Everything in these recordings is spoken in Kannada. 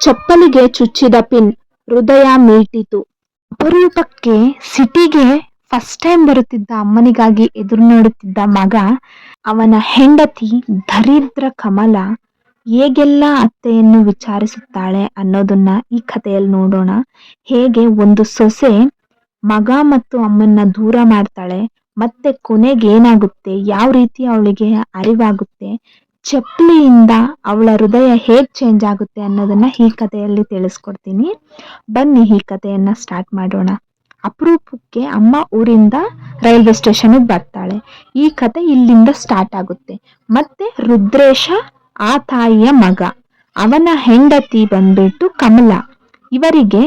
ಚಪ್ಪಲಿಗೆ ಚುಚ್ಚಿದ ಪಿನ್ ಹೃದಯ ಮೀಟಿತು. ಅಪರೂಪಕ್ಕೆ ಸಿಟಿಗೆ ಫಸ್ಟ್ ಟೈಮ್ ಬರುತ್ತಿದ್ದ ಅಮ್ಮನಿಗಾಗಿ ಎದುರು ನೋಡುತ್ತಿದ್ದ ಮಗ, ಅವನ ಹೆಂಡತಿ ದರಿದ್ರ ಕಮಲ ಹೇಗೆಲ್ಲ ಅತ್ತೆಯನ್ನು ವಿಚಾರಿಸುತ್ತಾಳೆ ಅನ್ನೋದನ್ನ ಈ ಕಥೆಯಲ್ಲಿ ನೋಡೋಣ. ಹೇಗೆ ಒಂದು ಸೊಸೆ ಮಗ ಮತ್ತು ಅಮ್ಮನ್ನ ದೂರ ಮಾಡ್ತಾಳೆ, ಮತ್ತೆ ಕೊನೆಗೆ ಏನಾಗುತ್ತೆ ಯಾವ ರೀತಿ ಅವಳಿಗೆ ಅರಿವಾಗುತ್ತೆ ಚಪ್ಪಲಿಯಿಂದ ಅವಳ ಹೃದಯ ಹೇಗ್ ಚೇಂಜ್ ಆಗುತ್ತೆ ಅನ್ನೋದನ್ನ ಈ ಕಥೆಯಲ್ಲಿ ತಿಳಿಸ್ಕೊಡ್ತೀನಿ. ಬನ್ನಿ ಈ ಕಥೆಯನ್ನ ಸ್ಟಾರ್ಟ್ ಮಾಡೋಣ. ಅಪರೂಪಕ್ಕೆ ಅಮ್ಮ ಊರಿಂದ ರೈಲ್ವೆ ಸ್ಟೇಷನ್ಗೆ ಬರ್ತಾಳೆ. ಈ ಕತೆ ಇಲ್ಲಿಂದ ಸ್ಟಾರ್ಟ್ ಆಗುತ್ತೆ. ಮತ್ತೆ ರುದ್ರೇಶ, ಆ ತಾಯಿಯ ಮಗ, ಅವನ ಹೆಂಡತಿ ಬಂದ್ಬಿಟ್ಟು ಕಮಲ, ಇವರಿಗೆ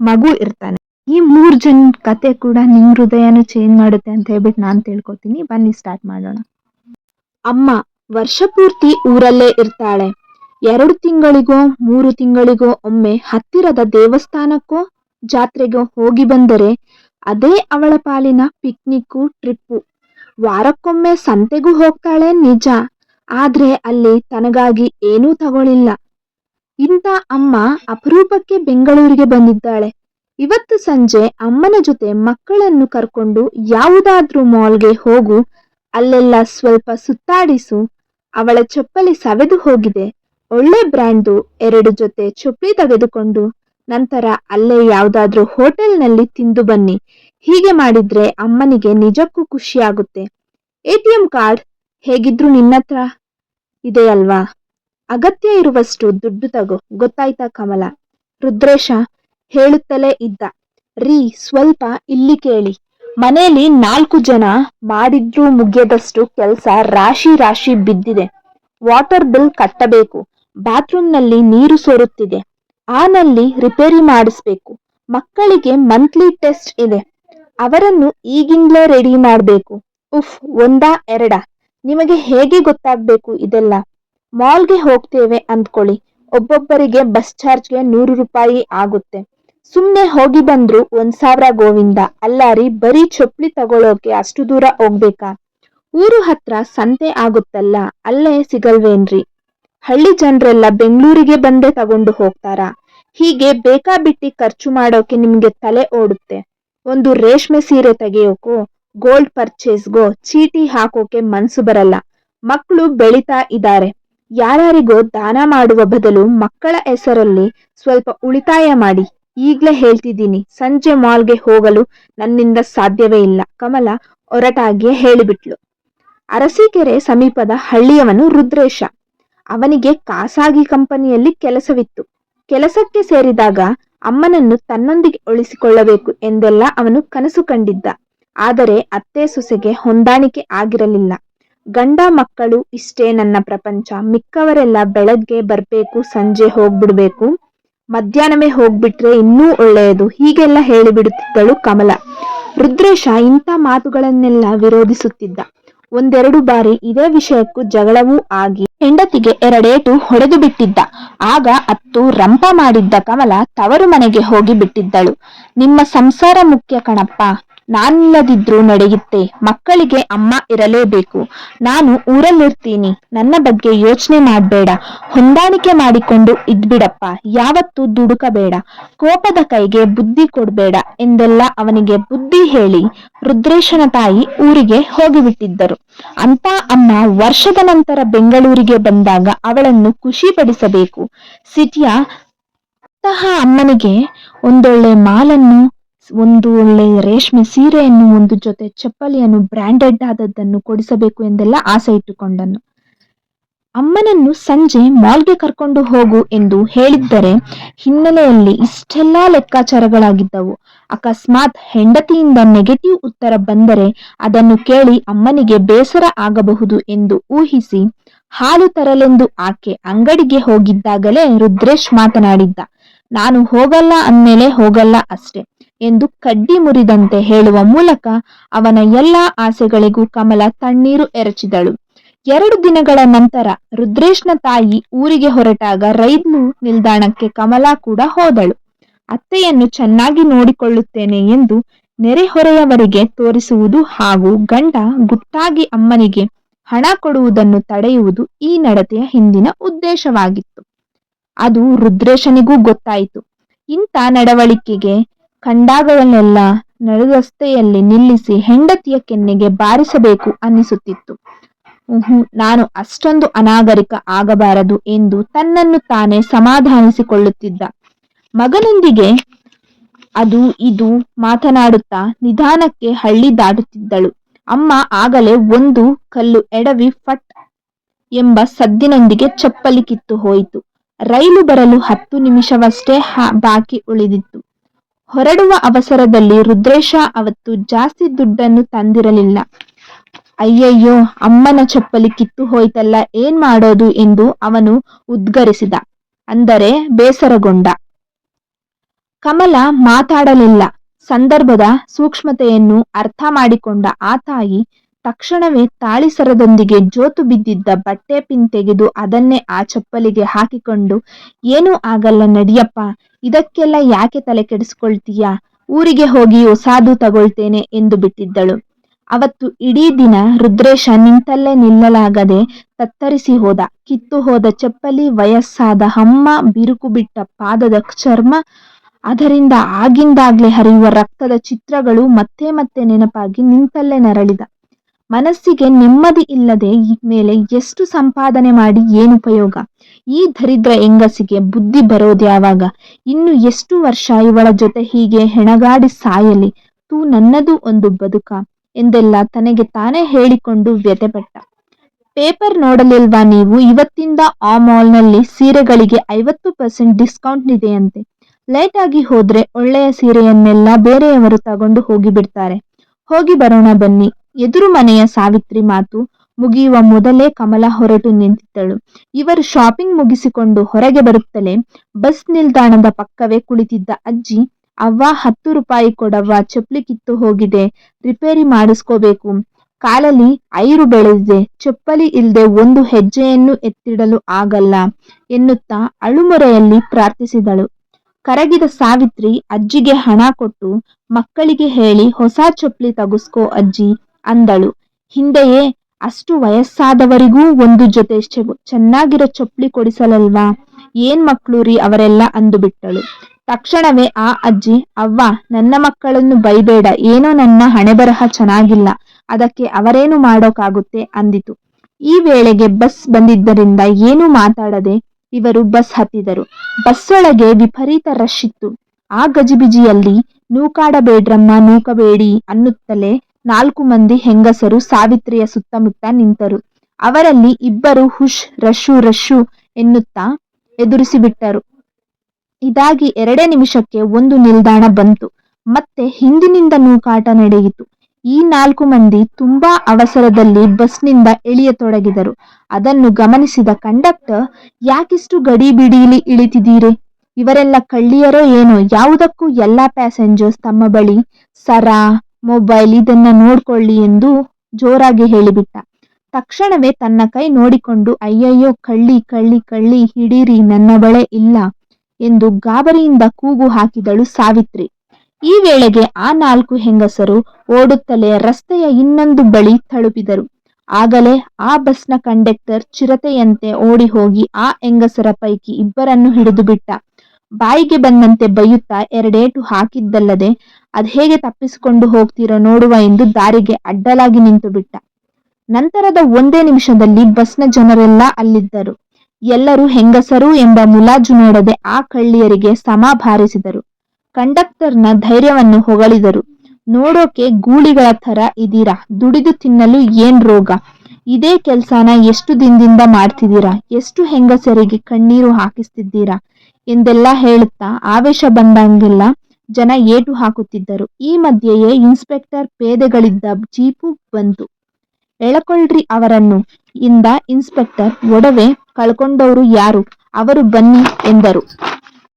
ಮಗು ಇರ್ತಾನೆ. ಈ ಮೂರ್ ಜನ ಕತೆ ಕೂಡ ನಿಮ್ ಹೃದಯನು ಚೇಂಜ್ ಮಾಡುತ್ತೆ ಅಂತ ಹೇಳ್ಬಿಟ್ಟು ನಾನು ತಿಳ್ಕೊತೀನಿ. ಬನ್ನಿ ಸ್ಟಾರ್ಟ್ ಮಾಡೋಣ. ಅಮ್ಮ ವರ್ಷ ಪೂರ್ತಿ ಊರಲ್ಲೇ ಇರ್ತಾಳೆ. ಎರಡು ತಿಂಗಳಿಗೋ, ಮೂರು ತಿಂಗಳಿಗೋ ಒಮ್ಮೆ ಹತ್ತಿರದ ದೇವಸ್ಥಾನಕ್ಕೋ ಜಾತ್ರೆಗೋ ಹೋಗಿ ಬಂದರೆ ಅದೇ ಅವಳ ಪಾಲಿನ ಪಿಕ್ನಿಕ್ಕು, ಟ್ರಿಪ್ಪು. ವಾರಕ್ಕೊಮ್ಮೆ ಸಂತೆಗೂ ಹೋಗ್ತಾಳೆ ನಿಜ, ಆದ್ರೆ ಅಲ್ಲಿ ತನಗಾಗಿ ಏನೂ ತಗೊಳಿಲ್ಲ. ಇಂಥ ಅಮ್ಮ ಅಪರೂಪಕ್ಕೆ ಬೆಂಗಳೂರಿಗೆ ಬಂದಿದ್ದಾಳೆ. ಇವತ್ತು ಸಂಜೆ ಅಮ್ಮನ ಜೊತೆ ಮಕ್ಕಳನ್ನು ಕರ್ಕೊಂಡು ಯಾವುದಾದ್ರೂ ಮಾಲ್ಗೆ ಹೋಗು, ಅಲ್ಲೆಲ್ಲ ಸ್ವಲ್ಪ ಸುತ್ತಾಡಿಸು ಅವಳ ಚಪ್ಪಲಿ ಸವೆದು ಹೋಗಿದೆ. ಒಳ್ಳೆ ಬ್ರ್ಯಾಂಡು ಎರಡು ಜೊತೆ ಚಪ್ಪಲಿ ತೆಗೆದುಕೊಂಡು ನಂತರ ಅಲ್ಲೇ ಯಾವುದಾದ್ರೂ ಹೋಟೆಲ್ನಲ್ಲಿ ತಿಂದು ಬನ್ನಿ. ಹೀಗೆ ಮಾಡಿದ್ರೆ ಅಮ್ಮನಿಗೆ ನಿಜಕ್ಕೂ ಖುಷಿಯಾಗುತ್ತೆ. ಎ ಟಿ ಎಂ ಕಾರ್ಡ್ ಹೇಗಿದ್ರು ನಿನ್ನತ್ರ ಇದೆ ಅಲ್ವಾ? ಅಗತ್ಯ ಇರುವಷ್ಟು ದುಡ್ಡು ತಗೋ, ಗೊತ್ತಾಯ್ತಾ ಕಮಲ? ರುದ್ರೇಶ ಹೇಳುತ್ತಲೇ ಇದ್ದ, ರೀ, ಸ್ವಲ್ಪ ಇಲ್ಲಿ ಕೇಳಿ. ಮನೇಲಿ ನಾಲ್ಕು ಜನ ಮಾಡಿದ್ರೂ ಮುಗಿಯದಷ್ಟು ಕೆಲಸ ರಾಶಿ ರಾಶಿ ಬಿದ್ದಿದೆ. ವಾಟರ್ ಬಿಲ್ ಕಟ್ಟಬೇಕು, ಬಾತ್ರೂಮ್ನಲ್ಲಿ ನೀರು ಸೋರುತ್ತಿದೆ ಆನಲ್ಲಿ ನಲ್ಲಿ ರಿಪೇರಿ ಮಾಡಿಸ್ಬೇಕು, ಮಕ್ಕಳಿಗೆ ಮಂತ್ಲಿ ಟೆಸ್ಟ್ ಇದೆ, ಅವರನ್ನು ಈಗಿಂದಲೇ ರೆಡಿ ಮಾಡಬೇಕು. ಉಫ್, ಒಂದಾ ಎರಡಾ? ನಿಮಗೆ ಹೇಗೆ ಗೊತ್ತಾಗಬೇಕು ಇದೆಲ್ಲ? ಮಾಲ್ಗೆ ಹೋಗ್ತೇವೆ ಅಂದ್ಕೊಳ್ಳಿ, ಒಬ್ಬೊಬ್ಬರಿಗೆ ಬಸ್ ಚಾರ್ಜ್ಗೆ ನೂರು ರೂಪಾಯಿ ಆಗುತ್ತೆ. ಸುಮ್ನೆ ಹೋಗಿ ಬಂದ್ರು ಒಂದ್ ಸಾವಿರ ಗೋವಿಂದ. ಅಲ್ಲಾರಿ, ಬರೀ ಚಪ್ಪಲಿ ತಗೊಳೋಕೆ ಅಷ್ಟು ದೂರ ಹೋಗ್ಬೇಕಾ? ಊರು ಹತ್ರ ಸಂತೆ ಆಗುತ್ತಲ್ಲ, ಅಲ್ಲೇ ಸಿಗಲ್ವೇನ್ರಿ? ಹಳ್ಳಿ ಜನರೆಲ್ಲ ಬೆಂಗಳೂರಿಗೆ ಬಂದೇ ತಗೊಂಡು ಹೋಗ್ತಾರಾ? ಹೀಗೆ ಬೇಕಾಬಿಟ್ಟಿ ಖರ್ಚು ಮಾಡೋಕೆ ನಿಮ್ಗೆ ತಲೆ ಓಡುತ್ತೆ. ಒಂದು ರೇಷ್ಮೆ ಸೀರೆ ತೆಗೆಯೋಕೋ, ಗೋಲ್ಡ್ ಪರ್ಚೇಸ್ಗೋ, ಚೀಟಿ ಹಾಕೋಕೆ ಮನ್ಸು ಬರಲ್ಲ. ಮಕ್ಕಳು ಬೆಳಿತಾ ಇದ್ದಾರೆ. ಯಾರ್ಯಾರಿಗೋ ದಾನ ಮಾಡುವ ಬದಲು ಮಕ್ಕಳ ಹೆಸರಲ್ಲಿ ಸ್ವಲ್ಪ ಉಳಿತಾಯ ಮಾಡಿ. ಈಗ್ಲೇ ಹೇಳ್ತಿದ್ದೀನಿ, ಸಂಜೆ ಮಾಲ್ಗೆ ಹೋಗಲು ನನ್ನಿಂದ ಸಾಧ್ಯವೇ ಇಲ್ಲ, ಕಮಲ ಹೊರಟಾಗಿಯೇ ಹೇಳಿಬಿಟ್ಲು. ಅರಸೀಕೆರೆ ಸಮೀಪದ ಹಳ್ಳಿಯವನು ರುದ್ರೇಶ. ಅವನಿಗೆ ಖಾಸಗಿ ಕಂಪನಿಯಲ್ಲಿ ಕೆಲಸವಿತ್ತು. ಕೆಲಸಕ್ಕೆ ಸೇರಿದಾಗ ಅಮ್ಮನನ್ನು ತನ್ನೊಂದಿಗೆ ಉಳಿಸಿಕೊಳ್ಳಬೇಕು ಎಂದೆಲ್ಲ ಅವನು ಕನಸು ಕಂಡಿದ್ದ. ಆದರೆ ಅತ್ತೆ ಸೊಸೆಗೆ ಹೊಂದಾಣಿಕೆ ಆಗಿರಲಿಲ್ಲ. ಗಂಡ ಮಕ್ಕಳು ಇಷ್ಟೇ ನನ್ನ ಪ್ರಪಂಚ, ಮಿಕ್ಕವರೆಲ್ಲ ಬೆಳಗ್ಗೆ ಬರ್ಬೇಕು, ಸಂಜೆ ಹೋಗ್ಬಿಡ್ಬೇಕು ಮಧ್ಯಾಹ್ನವೇ ಹೋಗ್ಬಿಟ್ರೆ ಇನ್ನೂ ಒಳ್ಳೆಯದು. ಹೀಗೆಲ್ಲ ಹೇಳಿಬಿಡುತ್ತಿದ್ದಳು ಕಮಲ. ರುದ್ರೇಶ ಇಂಥ ಮಾತುಗಳನ್ನೆಲ್ಲ ವಿರೋಧಿಸುತ್ತಿದ್ದ. ಒಂದೆರಡು ಬಾರಿ ಇದೇ ವಿಷಯಕ್ಕೂ ಜಗಳವೂ ಆಗಿ ಹೆಂಡತಿಗೆ ಎರಡೇಟು ಹೊಡೆದು ಬಿಟ್ಟಿದ್ದ ಆಗ ಅತ್ತು ರಂಪ ಮಾಡಿದ್ದ ಕಮಲ ತವರು ಮನೆಗೆ ಹೋಗಿ ಬಿಟ್ಟಿದ್ದಳು ನಿಮ್ಮ ಸಂಸಾರ ಮುಖ್ಯ ಕಣಪ್ಪ. ನಾನಿಲ್ಲದಿದ್ರೂ ನಡೆಯುತ್ತೆ. ಮಕ್ಕಳಿಗೆ ಅಮ್ಮ ಇರಲೇಬೇಕು. ನಾನು ಊರಲ್ಲಿರ್ತೀನಿ. ನನ್ನ ಬಗ್ಗೆ ಯೋಚನೆ ಮಾಡ್ಬೇಡ. ಹೊಂದಾಣಿಕೆ ಮಾಡಿಕೊಂಡು ಇದ್ಬಿಡಪ್ಪ. ಯಾವತ್ತೂ ದುಡುಕಬೇಡ. ಕೋಪದ ಕೈಗೆ ಬುದ್ಧಿ ಕೊಡ್ಬೇಡ ಎಂದೆಲ್ಲ ಅವನಿಗೆ ಬುದ್ಧಿ ಹೇಳಿ ರುದ್ರೇಶನ ತಾಯಿ ಊರಿಗೆ ಹೋಗಿಬಿಟ್ಟಿದ್ದರು. ಅಂತ ಅಮ್ಮ ವರ್ಷದ ನಂತರ ಬೆಂಗಳೂರಿಗೆ ಬಂದಾಗ ಅವಳನ್ನು ಖುಷಿಪಡಿಸಬೇಕು. ಸಿಟಿಯ ಅಂತಹ ಅಮ್ಮನಿಗೆ ಒಂದೊಳ್ಳೆ ಮಾಲನ್ನು ಒಂದು ಒಳ್ಳೆ ರೇಷ್ಮೆ ಸೀರೆಯನ್ನು, ಒಂದು ಜೊತೆ ಚಪ್ಪಲಿಯನ್ನು ಬ್ರಾಂಡೆಡ್ ಆದದ್ದನ್ನು ಕೊಡಿಸಬೇಕು ಎಂದೆಲ್ಲ ಆಸೆ ಇಟ್ಟುಕೊಂಡನು. ಅಮ್ಮನನ್ನು ಸಂಜೆ ಮಾಲ್ಗೆ ಕರ್ಕೊಂಡು ಹೋಗು ಎಂದು ಹೇಳಿದ್ದರೆ ಹಿನ್ನೆಲೆಯಲ್ಲಿ ಇಷ್ಟೆಲ್ಲಾ ಲೆಕ್ಕಾಚಾರಗಳಾಗಿದ್ದವು. ಅಕಸ್ಮಾತ್ ಹೆಂಡತಿಯಿಂದ ನೆಗೆಟಿವ್ ಉತ್ತರ ಬಂದರೆ ಅದನ್ನು ಕೇಳಿ ಅಮ್ಮನಿಗೆ ಬೇಸರ ಆಗಬಹುದು ಎಂದು ಊಹಿಸಿ ಹಾಲು ತರಲೆಂದು ಆಕೆ ಅಂಗಡಿಗೆ ಹೋಗಿದ್ದಾಗಲೇ ರುದ್ರೇಶ್ ಮಾತನಾಡಿದ್ದ, ನಾನು ಹೋಗಲ್ಲ ಅಂದಮೇಲೆ ಹೋಗಲ್ಲ ಅಷ್ಟೆ. ಎಂದು ಕಡ್ಡಿ ಮುರಿದಂತೆ ಹೇಳುವ ಮೂಲಕ ಅವನ ಎಲ್ಲಾ ಆಸೆಗಳಿಗೂ ಕಮಲ ತಣ್ಣೀರು ಎರಚಿದಳು. ಎರಡು ದಿನಗಳ ನಂತರ ರುದ್ರೇಶ್ನ ತಾಯಿ ಊರಿಗೆ ಹೊರಟಾಗ ರೈಲು ನಿಲ್ದಾಣಕ್ಕೆ ಕಮಲಾ ಕೂಡ ಹೋದಳು. ಅತ್ತೆಯನ್ನು ಚೆನ್ನಾಗಿ ನೋಡಿಕೊಳ್ಳುತ್ತೇನೆ ಎಂದು ನೆರೆಹೊರೆಯವರಿಗೆ ತೋರಿಸುವುದು ಹಾಗೂ ಗಂಡ ಗುಟ್ಟಾಗಿ ಅಮ್ಮನಿಗೆ ಹಣ ಕೊಡುವುದನ್ನು ತಡೆಯುವುದು ಈ ನಡತೆಯ ಹಿಂದಿನ ಉದ್ದೇಶವಾಗಿತ್ತು. ಅದು ರುದ್ರೇಶನಿಗೂ ಗೊತ್ತಾಯಿತು. ಇಂಥ ನಡವಳಿಕೆಗೆ ಕಂಡಾಗಲೆಲ್ಲ ನಡುರಸ್ತೆಯಲ್ಲಿ ನಿಲ್ಲಿಸಿ ಹೆಂಡತಿಯ ಕೆನ್ನೆಗೆ ಬಾರಿಸಬೇಕು ಅನ್ನಿಸುತ್ತಿತ್ತು. ಉಹು, ನಾನು ಅಷ್ಟೊಂದು ಅನಾಗರಿಕ ಆಗಬಾರದು ಎಂದು ತನ್ನನ್ನು ತಾನೇ ಸಮಾಧಾನಿಸಿಕೊಳ್ಳುತ್ತಿದ್ದ. ಮಗನೊಂದಿಗೆ ಅದು ಇದು ಮಾತನಾಡುತ್ತಾ ನಿಧಾನಕ್ಕೆ ಹಳ್ಳಿ ದಾಟುತ್ತಿದ್ದಳು. ಅಮ್ಮ ಆಗಲೇ ಒಂದು ಕಲ್ಲು ಎಡವಿ ಫಟ್ ಎಂಬ ಸದ್ದಿನೊಂದಿಗೆ ಚಪ್ಪಲಿ ಕಿತ್ತು ಹೋಯಿತು. ರೈಲು ಬರಲು ಹತ್ತು ನಿಮಿಷವಷ್ಟೇ ಬಾಕಿ ಉಳಿದಿತ್ತು. ಹೊರಡುವ ಅವಸರದಲ್ಲಿ ರುದ್ರೇಶ ಅವತ್ತು ಜಾಸ್ತಿ ದುಡ್ಡನ್ನು ತಂದಿರಲಿಲ್ಲ. ಅಯ್ಯಯ್ಯೋ, ಅಮ್ಮನ ಚಪ್ಪಲಿ ಕಿತ್ತು ಹೋಯ್ತಲ್ಲ, ಏನ್ ಮಾಡೋದು ಎಂದು ಅವನು ಉದ್ಗರಿಸಿದ. ಅಂದರೆ ಬೇಸರಗೊಂಡ. ಕಮಲ ಮಾತಾಡಲಿಲ್ಲ. ಸಂದರ್ಭದ ಸೂಕ್ಷ್ಮತೆಯನ್ನು ಅರ್ಥ ಮಾಡಿಕೊಂಡ ಆ ತಾಯಿ ತಕ್ಷಣವೇ ತಾಳಿಸರದೊಂದಿಗೆ ಜೋತು ಬಿದ್ದಿದ್ದ ಬಟ್ಟೆ ಪಿನ್ ತೆಗೆದು ಅದನ್ನೇ ಆ ಚಪ್ಪಲಿಗೆ ಹಾಕಿಕೊಂಡು, ಏನೂ ಆಗಲ್ಲ ನಡಿಯಪ್ಪ, ಇದಕ್ಕೆಲ್ಲ ಯಾಕೆ ತಲೆ ಕೆಡಿಸ್ಕೊಳ್ತೀಯಾ? ಊರಿಗೆ ಹೋಗಿ ಹೊಸಾದು ತಗೊಳ್ತೇನೆ ಎಂದು ಬಿಟ್ಟಿದ್ದಳು. ಅವತ್ತು ಇಡೀ ದಿನ ರುದ್ರೇಶ ನಿಂತಲ್ಲೇ ನಿಲ್ಲಲಾಗದೆ ತತ್ತರಿಸಿ ಹೋದ. ಕಿತ್ತು ಹೋದ ಚಪ್ಪಲಿ, ವಯಸ್ಸಾದ ಹಮ್ಮ ಬಿರುಕು ಬಿಟ್ಟ ಪಾದದ ಚರ್ಮ, ಅದರಿಂದ ಆಗಿಂದಾಗ್ಲೇ ಹರಿಯುವ ರಕ್ತದ ಚಿತ್ರಗಳು ಮತ್ತೆ ಮತ್ತೆ ನೆನಪಾಗಿ ನಿಂತಲ್ಲೇ ನರಳಿದ. ಮನಸ್ಸಿಗೆ ನೆಮ್ಮದಿ ಇಲ್ಲದೆ ಮೇಲೆ ಎಷ್ಟು ಸಂಪಾದನೆ ಮಾಡಿ ಏನು ಉಪಯೋಗ? ಈ ದರಿದ್ರ ಹೆಂಗಸಿಗೆ ಬುದ್ಧಿ ಬರೋದ್ಯಾವಾಗ ಇನ್ನು ಎಷ್ಟು ವರ್ಷ ಇವಳ ಜೊತೆ ಹೀಗೆ ಹೆಣಗಾಡಿ ಸಾಯಲಿ? ತೂ ನನ್ನದು ಒಂದು ಬದುಕ ಎಂದೆಲ್ಲ ತನಗೆ ತಾನೇ ಹೇಳಿಕೊಂಡು ವ್ಯಥೆಪಟ್ಟ. ಪೇಪರ್ ನೋಡಲಿಲ್ವಾ ನೀವು? ಇವತ್ತಿಂದ ಆ ಮಾಲ್ನಲ್ಲಿ ಸೀರೆಗಳಿಗೆ ಐವತ್ತು ಪರ್ಸೆಂಟ್ ಡಿಸ್ಕೌಂಟ್ ಇದೆಯಂತೆ ಲೇಟ್ ಆಗಿ ಹೋದ್ರೆ ಒಳ್ಳೆಯ ಸೀರೆಯನ್ನೆಲ್ಲ ಬೇರೆಯವರು ತಗೊಂಡು ಹೋಗಿ ಬಿಡ್ತಾರೆ ಹೋಗಿ ಬರೋಣ ಬನ್ನಿ. ಎದುರು ಮನೆಯ ಸಾವಿತ್ರಿ ಮಾತು ಮುಗಿಯುವ ಮೊದಲೇ ಕಮಲ ಹೊರಟು ನಿಂತಿದ್ದಳು. ಇವರು ಶಾಪಿಂಗ್ ಮುಗಿಸಿಕೊಂಡು ಹೊರಗೆ ಬರುತ್ತಲೇ ಬಸ್ ನಿಲ್ದಾಣದ ಪಕ್ಕವೇ ಕುಳಿತಿದ್ದ ಅಜ್ಜಿ, ಅವ್ವ, ಹತ್ತು ರೂಪಾಯಿ ಕೊಡವ್ವ, ಚಪ್ಪಲಿ ಕಿತ್ತು ಹೋಗಿದೆ ರಿಪೇರಿ ಮಾಡಿಸ್ಕೋಬೇಕು. ಕಾಲಲ್ಲಿ ಐರು ಬೆಳೆದಿದೆ, ಚಪ್ಪಲಿ ಇಲ್ಲದೆ ಒಂದು ಹೆಜ್ಜೆಯನ್ನು ಎತ್ತಿಡಲು ಆಗಲ್ಲ ಎನ್ನುತ್ತಾ ಅಳುಮೊರೆಯಲ್ಲಿ ಪ್ರಾರ್ಥಿಸಿದಳು. ಕರಗಿದ ಸಾವಿತ್ರಿ ಅಜ್ಜಿಗೆ ಹಣ ಕೊಟ್ಟು ಮಕ್ಕಳಿಗೆ ಹೇಳಿ, ಹೊಸ ಚಪ್ಪಲಿ ತಗುಸ್ಕೋ ಅಜ್ಜಿ ಅಂದಳು. ಹಿಂದೆಯೇ ಅಷ್ಟು ವಯಸ್ಸಾದವರಿಗೂ ಒಂದು ಜೊತೆ ಚೆನ್ನಾಗಿರೋ ಚಪ್ಪಲಿ ಕೊಡಿಸಲಲ್ವಾ? ಏನ್ ಮಕ್ಕಳು ರೀ ಅವರೆಲ್ಲ ಅಂದುಬಿಟ್ಟಳು ತಕ್ಷಣವೇ ಆ ಅಜ್ಜಿ, ಅವ್ವ, ನನ್ನ ಮಕ್ಕಳನ್ನು ಬೈಬೇಡ, ಏನೋ ನನ್ನ ಹಣೆ ಬರಹ ಚೆನ್ನಾಗಿಲ್ಲ, ಅದಕ್ಕೆ ಅವರೇನು ಮಾಡೋಕಾಗುತ್ತೆ ಅಂದಿತು. ಈ ವೇಳೆಗೆ ಬಸ್ ಬಂದಿದ್ದರಿಂದ ಏನೂ ಮಾತಾಡದೆ ಇವರು ಬಸ್ ಹತ್ತಿದರು. ಬಸ್ಸೊಳಗೆ ವಿಪರೀತ ರಶ್ ಇತ್ತು. ಆ ಗಜಿಬಿಜಿಯಲ್ಲಿ ನೂಕಾಡಬೇಡ್ರಮ್ಮ ನೂಕಬೇಡಿ ಅನ್ನುತ್ತಲೇ ನಾಲ್ಕು ಮಂದಿ ಹೆಂಗಸರು ಸಾವಿತ್ರಿಯ ಸುತ್ತಮುತ್ತ ನಿಂತರು. ಅವರಲ್ಲಿ ಇಬ್ಬರು ಹುಷ್ ರಶು ರಶು ಎನ್ನುತ್ತಾ ಎದುರಿಸಿಬಿಟ್ಟರು. ಇದಾಗಿ ಎರಡೇ ನಿಮಿಷಕ್ಕೆ ಒಂದು ನಿಲ್ದಾಣ ಬಂತು. ಮತ್ತೆ ಹಿಂದಿನಿಂದ ನೂಕಾಟ ನಡೆಯಿತು. ಈ ನಾಲ್ಕು ಮಂದಿ ತುಂಬಾ ಅವಸರದಲ್ಲಿ ಬಸ್ನಿಂದ ಇಳಿಯತೊಡಗಿದರು ಅದನ್ನು ಗಮನಿಸಿದ ಕಂಡಕ್ಟರ್, ಯಾಕಿಷ್ಟು ಗಡಿಬಿಡಿಲಿ ಇಳಿತಿದ್ದೀರಿ? ಇವರೆಲ್ಲ ಕಳ್ಳಿಯರೋ ಏನೋ? ಯಾವುದಕ್ಕೂ ಎಲ್ಲಾ ಪ್ಯಾಸೆಂಜರ್ಸ್ ತಮ್ಮ ಬಳಿ. ಸರ ಮೊಬೈಲ್ ಇದನ್ನ ನೋಡ್ಕೊಳ್ಳಿ ಎಂದು ಜೋರಾಗಿ ಹೇಳಿಬಿಟ್ಟ. ತಕ್ಷಣವೇ ತನ್ನ ಕೈ ನೋಡಿಕೊಂಡು, ಅಯ್ಯಯ್ಯೋ, ಕಳ್ಳಿ ಕಳ್ಳಿ ಕಳ್ಳಿ, ಹಿಡೀರಿ, ನನ್ನ ಬಳೆ ಇಲ್ಲ ಎಂದು ಗಾಬರಿಯಿಂದ ಕೂಗು ಹಾಕಿದಳು ಸಾವಿತ್ರಿ. ಈ ವೇಳೆಗೆ ಆ ನಾಲ್ಕು ಹೆಂಗಸರು ಓಡುತ್ತಲೇ ರಸ್ತೆಯ ಇನ್ನೊಂದು ಬಳಿ ತಳುಪಿದರು ಆಗಲೇ ಆ ಬಸ್ನ ಕಂಡಕ್ಟರ್ ಚಿರತೆಯಂತೆ ಓಡಿ ಹೋಗಿ ಆ ಹೆಂಗಸರ ಪೈಕಿ ಇಬ್ಬರನ್ನು ಹಿಡಿದು ಬಿಟ್ಟ. ಬಾಯಿಗೆ ಬಂದಂತೆ ಬೈಯುತ್ತಾ ಎರಡೇಟು ಹಾಕಿದ್ದಲ್ಲದೆ ಅದ್ ಹೇಗೆ ತಪ್ಪಿಸಿಕೊಂಡು ಹೋಗ್ತೀರೋ ನೋಡುವ ಎಂದು ದಾರಿಗೆ ಅಡ್ಡಲಾಗಿ ನಿಂತು ಬಿಟ್ಟ. ನಂತರದ ಒಂದೇ ನಿಮಿಷದಲ್ಲಿ ಬಸ್ನ ಜನರೆಲ್ಲ ಅಲ್ಲಿದ್ದರು. ಎಲ್ಲರೂ ಹೆಂಗಸರು ಎಂಬ ಮುಲಾಜು ನೋಡದೆ ಆ ಕಳ್ಳಿಯರಿಗೆ ಸಮ ಬಾರಿಸಿದರು ಕಂಡಕ್ಟರ್ನ ಧೈರ್ಯವನ್ನು ಹೊಗಳಿದರು. ನೋಡೋಕೆ ಗೂಳಿಗಳ ಥರ ಇದೀರಾ? ದುಡಿದು ತಿನ್ನಲು ಏನ್ ರೋಗ? ಇದೇ ಕೆಲ್ಸನ ಎಷ್ಟು ದಿನದಿಂದ ಮಾಡ್ತಿದ್ದೀರಾ? ಎಷ್ಟು ಹೆಂಗಸರಿಗೆ ಕಣ್ಣೀರು ಹಾಕಿಸ್ತಿದ್ದೀರಾ? ಎಂದೆಲ್ಲ ಹೇಳುತ್ತಾ ಆವೇಶ ಬಂದಂಗೆಲ್ಲ ಜನ ಏಟು ಹಾಕುತ್ತಿದ್ದರು. ಈ ಮಧ್ಯೆಯೇ ಇನ್ಸ್ಪೆಕ್ಟರ್ ಪೇದೆಗಳಿದ್ದ ಜೀಪು ಬಂತು. ಎಳಕೊಳ್ರಿ ಅವರನ್ನು. ಇಂದ ಇನ್ಸ್ಪೆಕ್ಟರ್ ಒಡವೆ ಕಳ್ಕೊಂಡವರು ಯಾರು? ಅವರು ಬನ್ನಿ ಎಂದರು.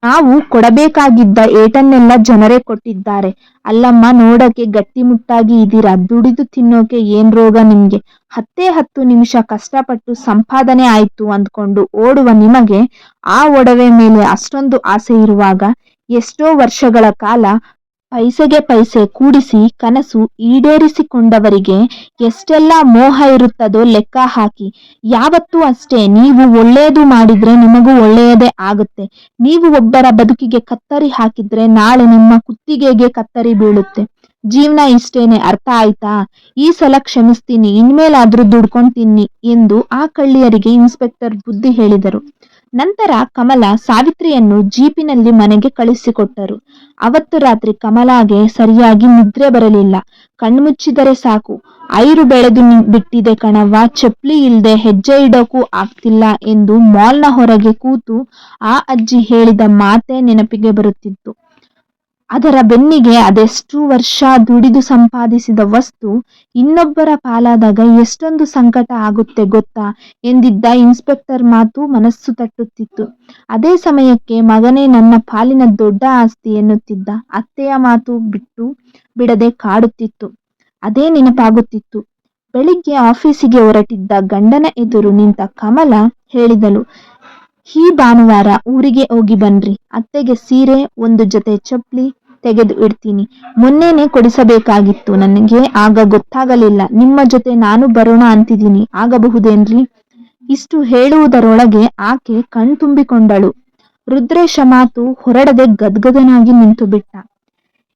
ನಾವು ಕೊಡಬೇಕಾಗಿದ್ದ ಏಟನ್ನೆಲ್ಲ ಜನರೇ ಕೊಟ್ಟಿದ್ದಾರೆ. ಅಲ್ಲಮ್ಮ ನೋಡಕ್ಕೆ ಗಟ್ಟಿಮುಟ್ಟಾಗಿ ಇದ್ದೀರಾ? ದುಡಿದು ತಿನ್ನೋಕೆ ಏನ್ ರೋಗ ನಿಮ್ಗೆ? ಹತ್ತೇ ಹತ್ತು ನಿಮಿಷ ಕಷ್ಟಪಟ್ಟು ಸಂಪಾದನೆ ಆಯ್ತು ಅಂದ್ಕೊಂಡು ಓಡುವ ನಿಮಗೆ ಆ ಒಡವೆ ಮೇಲೆ ಅಷ್ಟೊಂದು ಆಸೆ ಇರುವಾಗ ಎಷ್ಟೋ ವರ್ಷಗಳ ಕಾಲ ಪೈಸೆಗೆ ಪೈಸೆ ಕೂಡಿಸಿ ಕನಸು ಈಡೇರಿಸಿಕೊಂಡವರಿಗೆ ಎಷ್ಟೆಲ್ಲ ಮೋಹ ಇರುತ್ತದೋ ಲೆಕ್ಕ ಹಾಕಿ. ಯಾವತ್ತೂ ಅಷ್ಟೇ, ನೀವು ಒಳ್ಳೆಯದು ಮಾಡಿದ್ರೆ ನಿಮಗೂ ಒಳ್ಳೆಯದೇ ಆಗುತ್ತೆ. ನೀವು ಒಬ್ಬರ ಬದುಕಿಗೆ ಕತ್ತರಿ ಹಾಕಿದ್ರೆ ನಾಳೆ ನಿಮ್ಮ ಕುತ್ತಿಗೆಗೆ ಕತ್ತರಿ ಬೀಳುತ್ತೆ. ಜೀವನ ಇಷ್ಟೇನೆ, ಅರ್ಥ ಆಯ್ತಾ? ಈ ಸಲ ಕ್ಷಮಿಸ್ತೀನಿ, ಇನ್ಮೇಲಾದ್ರೂ ದುಡ್ಕೊಂಡ್ ತಿನ್ನಿ ಎಂದು ಆ ಕಳ್ಳಿಯರಿಗೆ ಇನ್ಸ್ಪೆಕ್ಟರ್ ಬುದ್ಧಿ ಹೇಳಿದರು. ನಂತರ ಕಮಲ ಸಾವಿತ್ರಿಯನ್ನು ಜೀಪಿನಲ್ಲಿ ಮನೆಗೆ ಕಳಿಸಿಕೊಟ್ಟರು. ಅವತ್ತು ರಾತ್ರಿ ಕಮಲಾಗೆ ಸರಿಯಾಗಿ ನಿದ್ರೆ ಬರಲಿಲ್ಲ. ಕಣ್ಮುಚ್ಚಿದರೆ ಸಾಕು. ಐರು ಬೆಳೆದು ಬಿಟ್ಟಿದೆ ಕಣವ್ವ. ಚಪ್ಲಿ ಇಲ್ಲದೆ ಹೆಜ್ಜೆ ಇಡೋಕು ಆಗ್ತಿಲ್ಲ ಎಂದು ಮಾಲ್ನ ಹೊರಗೆ ಕೂತು ಆ ಅಜ್ಜಿ ಹೇಳಿದ ಮಾತೇ ನೆನಪಿಗೆ ಬರುತ್ತಿತ್ತು. ಅದರ ಬೆನ್ನಿಗೆ ಅದೆಷ್ಟು ವರ್ಷ ದುಡಿದು ಸಂಪಾದಿಸಿದ ವಸ್ತು ಇನ್ನೊಬ್ಬರ ಪಾಲಾದಾಗ ಎಷ್ಟೊಂದು ಸಂಕಟ ಆಗುತ್ತೆ ಗೊತ್ತಾ ಎಂದಿದ್ದ ಇನ್ಸ್ಪೆಕ್ಟರ್ ಮಾತು ಮನಸ್ಸು ತಟ್ಟುತ್ತಿತ್ತು. ಅದೇ ಸಮಯಕ್ಕೆ ಮಗನೇ ನನ್ನ ಪಾಲಿನ ದೊಡ್ಡ ಆಸ್ತಿ ಎನ್ನುತ್ತಿದ್ದ ಅತ್ತೆಯ ಮಾತು ಬಿಟ್ಟು ಬಿಡದೆ ಕಾಡುತ್ತಿತ್ತು. ಅದೇ ನೆನಪಾಗುತ್ತಿತ್ತು. ಬೆಳಿಗ್ಗೆ ಆಫೀಸಿಗೆ ಹೊರಟಿದ್ದ ಗಂಡನ ಎದುರು ನಿಂತ ಕಮಲ ಹೇಳಿದಳು, ಈ ಭಾನುವಾರ ಊರಿಗೆ ಹೋಗಿ ಬನ್ರಿ. ಅತ್ತೆಗೆ ಸೀರೆ, ಒಂದು ಜೊತೆ ಚಪ್ಲಿ ತೆಗೆದು ಇಡ್ತೀನಿ ಮೊನ್ನೆನೆ ಕೊಡಿಸಬೇಕಾಗಿತ್ತು. ನನಗೆ ಆಗ ಗೊತ್ತಾಗಲಿಲ್ಲ. ನಿಮ್ಮ ಜೊತೆ ನಾನು ಬರೋಣ ಅಂತಿದ್ದೀನಿ. ಆಗಬಹುದೇನ್ರಿ? ಇಷ್ಟು ಹೇಳುವುದರೊಳಗೆ ಆಕೆ ಕಣ್ತುಂಬಿಕೊಂಡಳು. ರುದ್ರೇಶ ಮಾತು ಹೊರಡದೆ ಗದ್ಗದನಾಗಿ ನಿಂತು ಬಿಟ್ಟ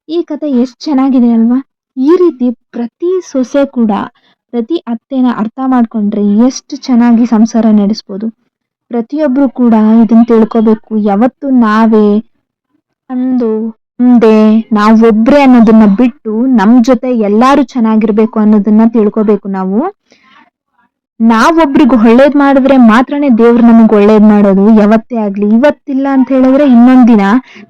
ಈ ಕತೆ ಎಷ್ಟು ಚೆನ್ನಾಗಿದೆ ಅಲ್ವಾ? ಈ ರೀತಿ ಪ್ರತಿ ಸೊಸೆ ಕೂಡ, ಪ್ರತಿ ಅತ್ತೆನ ಅರ್ಥ ಮಾಡ್ಕೊಂಡ್ರೆ ಎಷ್ಟು ಚೆನ್ನಾಗಿ ಸಂಸಾರ ನಡೆಸ್ಬೋದು. ಪ್ರತಿಯೊಬ್ರು ಕೂಡ ಇದನ್ನು ತಿಳ್ಕೊಬೇಕು. ಯಾವತ್ತು ನಾವೇ ಅಂದು ಮುಂದೆ ನಾವೊಬ್ರೆ ಅನ್ನೋದನ್ನ ಬಿಟ್ಟು ನಮ್ ಜೊತೆ ಎಲ್ಲಾರು ಚೆನ್ನಾಗಿರ್ಬೇಕು ಅನ್ನೋದನ್ನ ತಿಳ್ಕೊಬೇಕು ನಾವು. ನಾವೊಬ್ರಿಗೆ ಒಳ್ಳೇದ್ ಮಾಡಿದ್ರೆ ಮಾತ್ರನೇ ದೇವ್ರು ನಮಗ್ ಒಳ್ಳೇದ್ ಮಾಡೋದು. ಯಾವತ್ತೇ ಆಗ್ಲಿ, ಇವತ್ತಿಲ್ಲ ಅಂತ ಹೇಳಿದ್ರೆ ಇನ್ನೊಂದ್ ದಿನ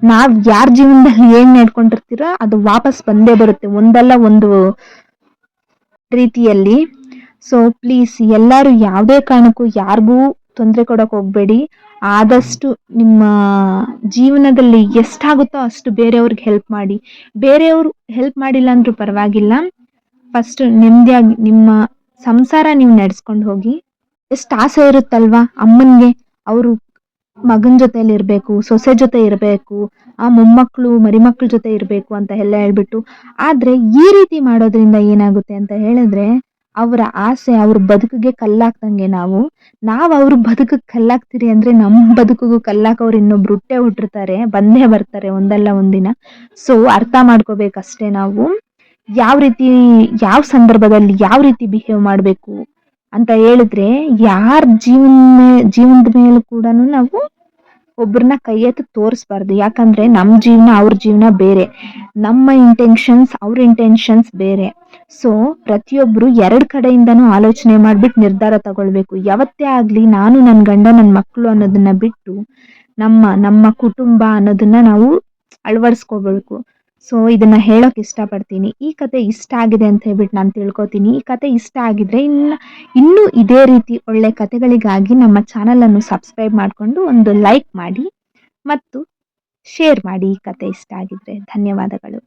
ನಾವ್ ಯಾರ ಜೀವನದಲ್ಲಿ ಏನ್ ನಡ್ಕೊಂಡಿರ್ತೀರೋ ಅದು ವಾಪಸ್ ಬಂದೇ ಬರುತ್ತೆ. ಒಂದಲ್ಲ ಒಂದು ರೀತಿಯಲ್ಲಿ. ಸೊ ಪ್ಲೀಸ್ ಎಲ್ಲಾರು ಯಾವುದೇ ಕಾರಣಕ್ಕೂ ಯಾರಿಗೂ ತೊಂದರೆ ಕೊಡಕ್ ಹೋಗ್ಬೇಡಿ. ಆದಷ್ಟು ನಿಮ್ಮ ಜೀವನದಲ್ಲಿ ಎಷ್ಟಾಗುತ್ತೋ ಅಷ್ಟು ಬೇರೆಯವ್ರಿಗೆ ಹೆಲ್ಪ್ ಮಾಡಿ. ಬೇರೆಯವ್ರು ಹೆಲ್ಪ್ ಮಾಡಿಲ್ಲ ಅಂದ್ರೂ ಪರವಾಗಿಲ್ಲ. ಫಸ್ಟ್ ನೆಮ್ಮದಿಯಾಗಿ ನಿಮ್ಮ ಸಂಸಾರ ನೀವು ನಡೆಸ್ಕೊಂಡು ಹೋಗಿ. ಎಷ್ಟು ಆಸೆ ಇರುತ್ತಲ್ವಾ? ಅಮ್ಮನಿಗೆ ಅವರು ಮಗನ ಜೊತೆಯಲ್ಲಿ ಇರಬೇಕು, ಸೊಸೆ ಜೊತೆ ಇರಬೇಕು, ಆ ಮೊಮ್ಮಕ್ಕಳು ಮರಿಮಕ್ಳ ಜೊತೆ ಇರಬೇಕು ಅಂತ ಎಲ್ಲ ಹೇಳ್ಬಿಟ್ಟು. ಆದ್ರೆ ಈ ರೀತಿ ಮಾಡೋದ್ರಿಂದ ಏನಾಗುತ್ತೆ ಅಂತ ಹೇಳಿದ್ರೆ ಅವರ ಆಸೆ, ಅವ್ರ ಬದುಕಿಗೆ ಕಲ್ಲಾಕ್ದಂಗೆ ನಾವು ನಾವು ಅವ್ರ ಬದುಕಿಗೆ ಕಲ್ಲಾಕ್ತಿರಿ ಅಂದ್ರೆ ನಮ್ಮ ಬದುಕಿಗೂ ಕಲ್ಲಾಕವ್ರು ಇನ್ನೊಬ್ರು ಹುಟ್ಟೆ ಹುಟ್ಟಿರ್ತಾರೆ, ಬಂದೇ ಬರ್ತಾರೆ ಒಂದಲ್ಲ ಒಂದಿನ. ಸೊ ಅರ್ಥ ಮಾಡ್ಕೋಬೇಕಷ್ಟೇ ನಾವು. ಯಾವ ರೀತಿ, ಯಾವ ಸಂದರ್ಭದಲ್ಲಿ ಯಾವ ರೀತಿ ಬಿಹೇವ್ ಮಾಡಬೇಕು ಅಂತ ಹೇಳಿದ್ರೆ, ಯಾರ ಜೀವನ ಜೀವನದ ಮೇಲೂ ಕೂಡ ನಾವು ಒಬ್ರನ್ನ ಕೈ ಎತ್ತಿ ತೋರಿಸ್ಬಾರ್ದು. ಯಾಕಂದ್ರೆ ನಮ್ಮ ಜೀವನ ಅವ್ರ ಜೀವನ ಬೇರೆ. ನಮ್ಮ ಇಂಟೆನ್ಷನ್ಸ್ ಅವ್ರ ಇಂಟೆನ್ಷನ್ಸ್ ಬೇರೆ. ಸೊ ಪ್ರತಿಯೊಬ್ರು ಎರಡ್ ಕಡೆಯಿಂದನೂ ಆಲೋಚನೆ ಮಾಡ್ಬಿಟ್ಟು ನಿರ್ಧಾರ ತಗೊಳ್ಬೇಕು. ಯಾವತ್ತೇ ಆಗ್ಲಿ ನಾನು ನನ್ನ ಗಂಡ ನನ್ನ ಮಕ್ಕಳು ಅನ್ನೋದನ್ನ ಬಿಟ್ಟು ನಮ್ಮ ನಮ್ಮ ಕುಟುಂಬ ಅನ್ನೋದನ್ನ ನಾವು ಅಳವಡಿಸ್ಕೋಬೇಕು ಸೊ ಇದನ್ನ ಹೇಳೋಕೆ ಇಷ್ಟಪಡ್ತೀನಿ. ಈ ಕತೆ ಇಷ್ಟ ಆಗಿದೆ ಅಂತ ಹೇಳ್ಬಿಟ್ಟು ನಾನು ತಿಳ್ಕೊತೀನಿ. ಈ ಕತೆ ಇಷ್ಟ ಆಗಿದ್ರೆ ಇನ್ನು ಇನ್ನೂ ಇದೇ ರೀತಿ ಒಳ್ಳೆ ಕತೆಗಳಿಗಾಗಿ ನಮ್ಮ ಚಾನಲನ್ನು ಸಬ್ಸ್ಕ್ರೈಬ್ ಮಾಡಿಕೊಂಡು ಒಂದು ಲೈಕ್ ಮಾಡಿ, ಮತ್ತು ಶೇರ್ ಮಾಡಿ ಈ ಕತೆ ಇಷ್ಟ ಆಗಿದ್ರೆ. ಧನ್ಯವಾದಗಳು.